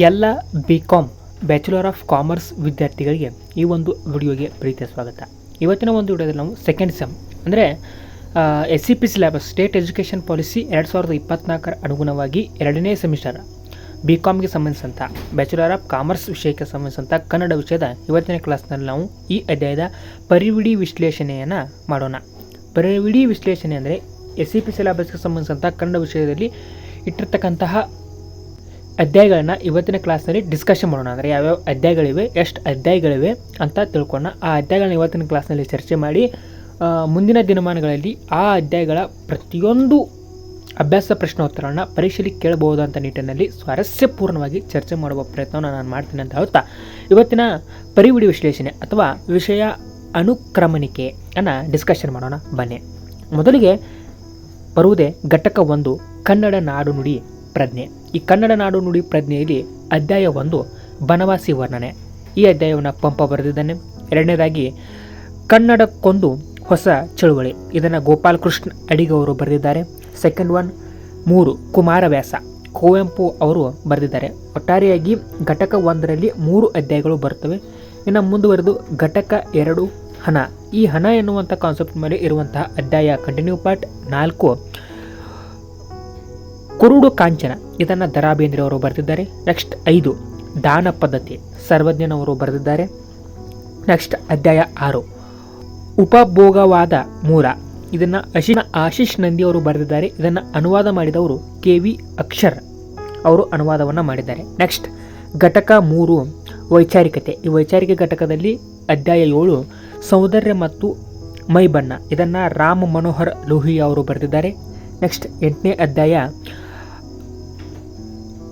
ಎಲ್ಲ B Com bachelor of commerce ವಿದ್ಯಾರ್ಥಿಗಳಿಗೆ ಈ ಒಂದು ವಿಡಿಯೋಗೆ ಪ್ರೀತಿಯ ಸ್ವಾಗತ. ಇವತ್ತಿನ ಒಂದು ವಿಡಿಯೋದಲ್ಲಿ ನಾವು ಸೆಕೆಂಡ್ ಸೆಮ್ ಅಂದರೆ S C P syllabus state education policy ಎರಡು ಸಾವಿರದ ಇಪ್ಪತ್ನಾಲ್ಕರ ಅನುಗುಣವಾಗಿ ಎರಡನೇ ಸೆಮಿಸ್ಟರ್ ಬಿ ಕಾಮ್ಗೆ ಸಂಬಂಧಿಸಿದಂಥ ಬ್ಯಾಚುಲರ್ ಆಫ್ ಕಾಮರ್ಸ್ ವಿಷಯಕ್ಕೆ ಸಂಬಂಧಿಸಿದಂಥ ಕನ್ನಡ ವಿಷಯದ ಇವತ್ತಿನ ಕ್ಲಾಸ್ನಲ್ಲಿ ನಾವು ಈ ಅಧ್ಯಾಯದ ಪರಿವಿಡಿ ವಿಶ್ಲೇಷಣೆಯನ್ನು ಮಾಡೋಣ. ಪರಿವಿಡಿ ವಿಶ್ಲೇಷಣೆ ಅಂದರೆ ಎಸ್ ಸಿ ಪಿ ಸಿಲೆಬಸ್ಗೆ ಸಂಬಂಧಿಸಿದಂಥ ಕನ್ನಡ ವಿಷಯದಲ್ಲಿ ಇಟ್ಟಿರ್ತಕ್ಕಂತಹ ಅಧ್ಯಾಯಗಳನ್ನ ಇವತ್ತಿನ ಕ್ಲಾಸ್ನಲ್ಲಿ ಡಿಸ್ಕಷನ್ ಮಾಡೋಣ. ಅಂದರೆ ಯಾವ್ಯಾವ ಅಧ್ಯಾಯಗಳಿವೆ, ಎಷ್ಟು ಅಧ್ಯಾಯಗಳಿವೆ ಅಂತ ತಿಳ್ಕೊಳ್ಳೋಣ. ಆ ಅಧ್ಯಾಯಗಳನ್ನ ಇವತ್ತಿನ ಕ್ಲಾಸ್ನಲ್ಲಿ ಚರ್ಚೆ ಮಾಡಿ ಮುಂದಿನ ದಿನಮಾನಗಳಲ್ಲಿ ಆ ಅಧ್ಯಾಯಗಳ ಪ್ರತಿಯೊಂದು ಅಭ್ಯಾಸ ಪ್ರಶ್ನೋತ್ತರಗಳನ್ನ ಪರೀಕ್ಷೆಯಲ್ಲಿ ಅಂತ ನಿಟ್ಟಿನಲ್ಲಿ ಸ್ವಾರಸ್ಯಪೂರ್ಣವಾಗಿ ಚರ್ಚೆ ಮಾಡುವ ಪ್ರಯತ್ನವನ್ನು ನಾನು ಮಾಡ್ತೀನಿ ಅಂತ ಹೇಳ್ತಾ. ಇವತ್ತಿನ ಪರಿವಿಡಿ ವಿಶ್ಲೇಷಣೆ ಅಥವಾ ವಿಷಯ ಅನುಕ್ರಮಣಿಕೆಯನ್ನು ಡಿಸ್ಕಷನ್ ಮಾಡೋಣ. ಬನ್ನಿ. ಮೊದಲಿಗೆ ಬರುವುದೇ ಘಟಕ ಒಂದು, ಕನ್ನಡ ನಾಡು ನುಡಿ. ಪ್ರಜ್ಞೆ. ಈ ಕನ್ನಡ ನಾಡು ನುಡಿ ಪ್ರಜ್ಞೆಯಲ್ಲಿ ಅಧ್ಯಾಯ ಒಂದು, ಬನವಾಸಿ ವರ್ಣನೆ. ಈ ಅಧ್ಯಾಯವನ್ನು ಪಂಪ ಬರೆದಿದ್ದಾನೆ. ಎರಡನೇದಾಗಿ ಕನ್ನಡಕ್ಕೊಂದು ಹೊಸ ಚಳುವಳಿ. ಇದನ್ನು ಗೋಪಾಲಕೃಷ್ಣ ಅಡಿಗ ಅವರು ಬರೆದಿದ್ದಾರೆ. ಸೆಕೆಂಡ್ ಒನ್ ಮೂರು, ಕುಮಾರವ್ಯಾಸ. ಕುವೆಂಪು ಅವರು ಬರೆದಿದ್ದಾರೆ. ಒಟ್ಟಾರೆಯಾಗಿ, ಘಟಕ ಒಂದರಲ್ಲಿ ಮೂರು ಅಧ್ಯಾಯಗಳು ಬರ್ತವೆ ಇನ್ನು ಮುಂದುವರೆದು, ಘಟಕ ಎರಡು, ಹಣ. ಈ ಹಣ ಎನ್ನುವಂಥ ಕಾನ್ಸೆಪ್ಟ್ ಮೇಲೆ ಇರುವಂತಹ ಅಧ್ಯಾಯ ಕಂಟಿನ್ಯೂ ಪಾರ್ಟ್ ನಾಲ್ಕು ಕುರುಡು ಕಾಂಚನ. ಇದನ್ನು ಅವರು ಬರೆದಿದ್ದಾರೆ. ನೆಕ್ಸ್ಟ್ ಐದು, ದಾನ ಪದ್ಧತಿ. ಸರ್ವಜ್ಞನವರು ಬರೆದಿದ್ದಾರೆ. ನೆಕ್ಸ್ಟ್ ಅಧ್ಯಾಯ ಆರು, ಉಪಭೋಗವಾದ ಮೂಲ. ಇದನ್ನು ಅಶಿನ ಆಶೀಶ್ ನಂದಿ ಅವರು ಬರೆದಿದ್ದಾರೆ. ಇದನ್ನು ಅನುವಾದ ಮಾಡಿದವರು ಕೆ ವಿ ಅಕ್ಷರ್ ಅವರು ಅನುವಾದವನ್ನು ಮಾಡಿದ್ದಾರೆ. ನೆಕ್ಸ್ಟ್ ಘಟಕ ಮೂರು, ವೈಚಾರಿಕತೆ. ಈ ವೈಚಾರಿಕ ಘಟಕದಲ್ಲಿ ಅಧ್ಯಾಯ ಏಳು, ಸೌಂದರ್ಯ ಮತ್ತು ಮೈಬಣ್ಣ. ಇದನ್ನು ರಾಮ್ ಮನೋಹರ್ ಲೋಹಿಯಾ ಅವರು ಬರೆದಿದ್ದಾರೆ. ನೆಕ್ಸ್ಟ್ ಎಂಟನೇ ಅಧ್ಯಾಯ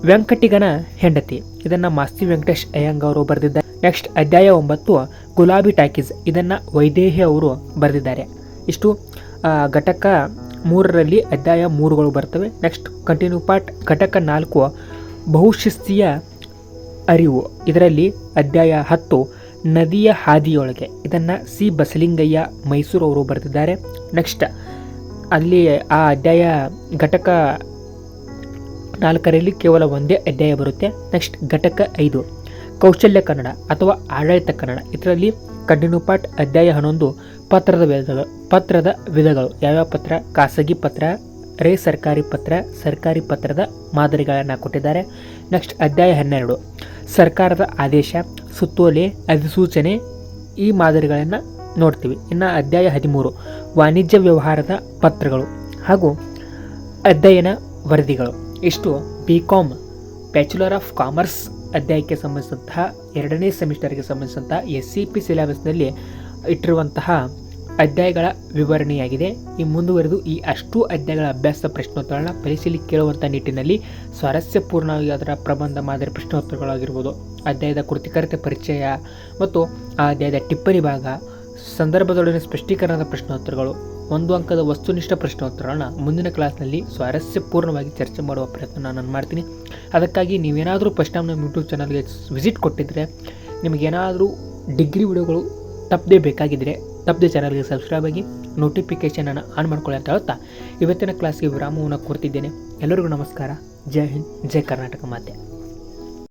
ವೆಂಕಟಿಗನ ಹೆಂಡತಿ. ಇದನ್ನು ಮಾಸ್ತಿ ವೆಂಕಟೇಶ್ ಅಯ್ಯಂಗ ಅವರು ಬರೆದಿದ್ದಾರೆ. ನೆಕ್ಸ್ಟ್ ಅಧ್ಯಾಯ ಒಂಬತ್ತು, ಗುಲಾಬಿ ಟಾಕೀಸ್. ಇದನ್ನು ವೈದೇಹಿ ಅವರು ಬರೆದಿದ್ದಾರೆ. ಇಷ್ಟು. ಘಟಕ ಮೂರರಲ್ಲಿ ಅಧ್ಯಾಯ ಮೂರುಗಳು ಬರ್ತವೆ. Next continue part. ಘಟಕ ನಾಲ್ಕು, ಬಹುಶಿಸ್ತಿಯ ಅರಿವು. ಇದರಲ್ಲಿ ಅಧ್ಯಾಯ ಹತ್ತು, ನದಿಯ ಹಾದಿಯೊಳಗೆ. ಇದನ್ನು ಸಿ. ಬಸಲಿಂಗಯ್ಯ ಮೈಸೂರು ಅವರು ಬರೆದಿದ್ದಾರೆ. ನೆಕ್ಸ್ಟ್, ಅಲ್ಲಿ ಆ ಅಧ್ಯಾಯ ಘಟಕ ನಾಲ್ಕರಲ್ಲಿ ಕೇವಲ ಒಂದೇ ಅಧ್ಯಾಯ ಬರುತ್ತೆ. ನೆಕ್ಸ್ಟ್ ಘಟಕ ಐದು. ಕೌಶಲ್ಯ ಕನ್ನಡ ಅಥವಾ ಆಡಳಿತ ಕನ್ನಡ. ಇದರಲ್ಲಿ ಕಂಟಿನ್ಯೂ ಪಾಠ, ಅಧ್ಯಾಯ ಹನ್ನೊಂದು. ಪತ್ರದ ವಿಧಗಳು ಪತ್ರದ ವಿಧಗಳು. ಯಾವ್ಯಾವ ಪತ್ರ? ಖಾಸಗಿ ಪತ್ರ, ರೇ ಸರ್ಕಾರಿ ಪತ್ರ, ಸರ್ಕಾರಿ ಪತ್ರದ ಮಾದರಿಗಳನ್ನು ಕೊಟ್ಟಿದ್ದಾರೆ. ನೆಕ್ಸ್ಟ್ ಅಧ್ಯಾಯ ಹನ್ನೆರಡು. ಸರ್ಕಾರದ ಆದೇಶ, ಸುತ್ತೋಲೆ, ಅಧಿಸೂಚನೆ ಈ ಮಾದರಿಗಳನ್ನು ನೋಡ್ತೀವಿ. ಇನ್ನು ಅಧ್ಯಾಯ ಹದಿಮೂರು. ವಾಣಿಜ್ಯ ವ್ಯವಹಾರದ ಪತ್ರಗಳು ಹಾಗೂ ಅಧ್ಯಯನ ವರದಿಗಳು. ಇಷ್ಟು B com bachelor of commerce ಅಧ್ಯಾಯಕ್ಕೆ ಸಂಬಂಧಿಸಿದಂತಹ ಎರಡನೇ ಸೆಮಿಸ್ಟರ್ಗೆ ಸಂಬಂಧಿಸಿದಂತಹ ಎಸ್ ಸಿ ಪಿ ಸಿಲೆಬಸ್ನಲ್ಲಿ ಇಟ್ಟಿರುವಂತಹ ಅಧ್ಯಾಯಗಳ ವಿವರಣೆಯಾಗಿದೆ. ಈ ಮುಂದುವರೆದು ಈ ಅಷ್ಟು ಅಧ್ಯಾಯಗಳ ಅಭ್ಯಾಸ ಪ್ರಶ್ನೋತ್ತರಗಳನ್ನ ಪರಿಶೀಲಿ ಕೇಳುವಂಥ ನಿಟ್ಟಿನಲ್ಲಿ ಸ್ವಾರಸ್ಯಪೂರ್ಣವಾಗಿ ಅದರ ಪ್ರಬಂಧ ಮಾದರಿ ಪ್ರಶ್ನೋತ್ತರಗಳಾಗಿರ್ಬೋದು. ಅಧ್ಯಾಯದ ಕೃತಿಕರತೆ ಪರಿಚಯ ಮತ್ತು ಆ ಅಧ್ಯಾಯದ ಟಿಪ್ಪಣಿ ಭಾಗ ಸಂದರ್ಭದೊಡನೆ ಸ್ಪಷ್ಟೀಕರಣದ ಪ್ರಶ್ನೋತ್ತರಗಳು ಒಂದು ಅಂಕದ ವಸ್ತುನಿಷ್ಠ ಪ್ರಶ್ನೋತ್ತರಗಳನ್ನ ಮುಂದಿನ ಕ್ಲಾಸ್ನಲ್ಲಿ ಸ್ವಾರಸ್ಯಪೂರ್ಣವಾಗಿ ಚರ್ಚೆ ಮಾಡುವ ಪ್ರಯತ್ನ ನಾನು ಮಾಡ್ತೀನಿ. ಅದಕ್ಕಾಗಿ ನೀವೇನಾದರೂ ಫಸ್ಟ್ ಟೈಮ್ ನಮ್ಮ ಯೂಟ್ಯೂಬ್ ಚಾನಲ್ಗೆ ವಿಸಿಟ್ ಕೊಟ್ಟಿದ್ದರೆ ನಿಮಗೇನಾದರೂ ಡಿಗ್ರಿ ವಿಡಿಯೋಗಳು ತಪ್ಪದೇ ಬೇಕಾಗಿದ್ದರೆ ತಪ್ಪದೆ ಚಾನಲ್ಗೆ ಸಬ್ಸ್ಕ್ರೈಬ್ ಆಗಿ ನೋಟಿಫಿಕೇಷನನ್ನು ಆನ್ ಮಾಡ್ಕೊಳ್ಳಿ ಅಂತ ಹೇಳ್ತಾ ಇವತ್ತಿನ ಕ್ಲಾಸ್ಗೆ ವಿರಾಮವನ್ನು ಕೊಡ್ತಿದ್ದೇನೆ. ಎಲ್ಲರಿಗೂ ನಮಸ್ಕಾರ. ಜೈ ಹಿಂದ್, ಜೈ ಕರ್ನಾಟಕ ಮಾತೆ.